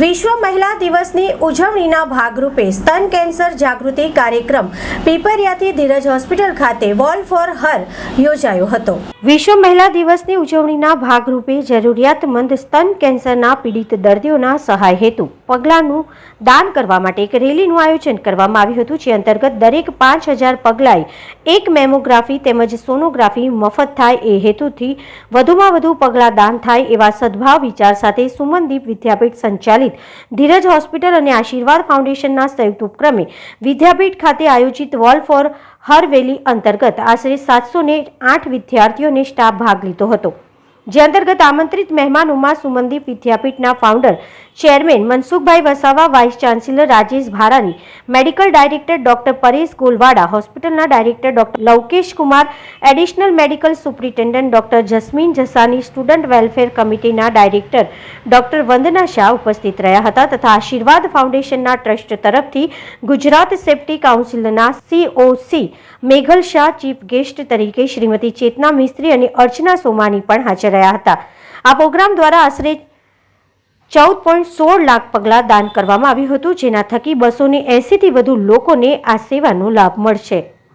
વિશ્વ મહિલા દિવસની ઉજવણીના ભાગરૂપે સ્તન કેન્સર જાગૃતિ કાર્યક્રમ પીપરિયાથી ધીરજ હોસ્પિટલ ખાતે વોલ ફોર હર યોજાયો હતો. વિશ્વ મહિલા દિવસની ઉજવણીના ભાગરૂપે જરૂરિયાતમંદ સ્તન કેન્સરના પીડિત દર્દીઓના સહાય હેતુ, પગલાંનું દાન કરવા માટે એક રેલીનું આયોજન કરવામાં આવ્યું હતું, જે અંતર્ગત દરેક પાંચ હજાર પગલાએ એક મેમોગ્રાફી તેમજ સોનોગ્રાફી મફત થાય એ હેતુથી વધુમાં વધુ પગલાં દાન થાય એવા સદભાવ વિચાર સાથે સુમનદીપ વિદ્યાપીઠ સંચાલિત ધીરજ હોસ્પિટલ અને આશીર્વાદ ફાઉન્ડેશનના સંયુક્ત ઉપક્રમે વિદ્યાપીઠ ખાતે આયોજિત વોલ ફોર હર વેલી અંતર્ગત આશરે સાતસો ને આઠ વિદ્યાર્થીઓને સ્ટાફ ભાગ લીધો હતો. જે અંતર્ગત આમંત્રિત મહેમાનોમાં Sumandeep વિદ્યાપીઠના founder chairman Mansukhbhai Vasava, vice chancellor Rajesh Bharani, medical director doctor Paresh Golwada, હોસ્પિટલના director doctor Lovkesh Kumar, additional medical superintendent doctor Jasmin Jasani, student welfare કમિટીના ડાયરેક્ટર ડોક્ટર વંદના શાહ ઉપસ્થિત રહ્યા હતા તથા આશીર્વાદ ફાઉન્ડેશનના ટ્રસ્ટ તરફથી Gujarat safety કાઉન્સિલના COC Meghal Shah chief guest તરીકે શ્રીમતી ચેતના મિસ્ત્રી અને અર્ચના સોમાની પણ હાજર રહ્યા હતા. આ પ્રોગ્રામ દ્વારા આશરે ચૌદ પોઈન્ટ સોળ લાખ પગલાં દાન કરવામાં આવ્યું હતું, જેના થકી બસોને એંસીથી વધુ લોકોને આ સેવાનો લાભ મળશે.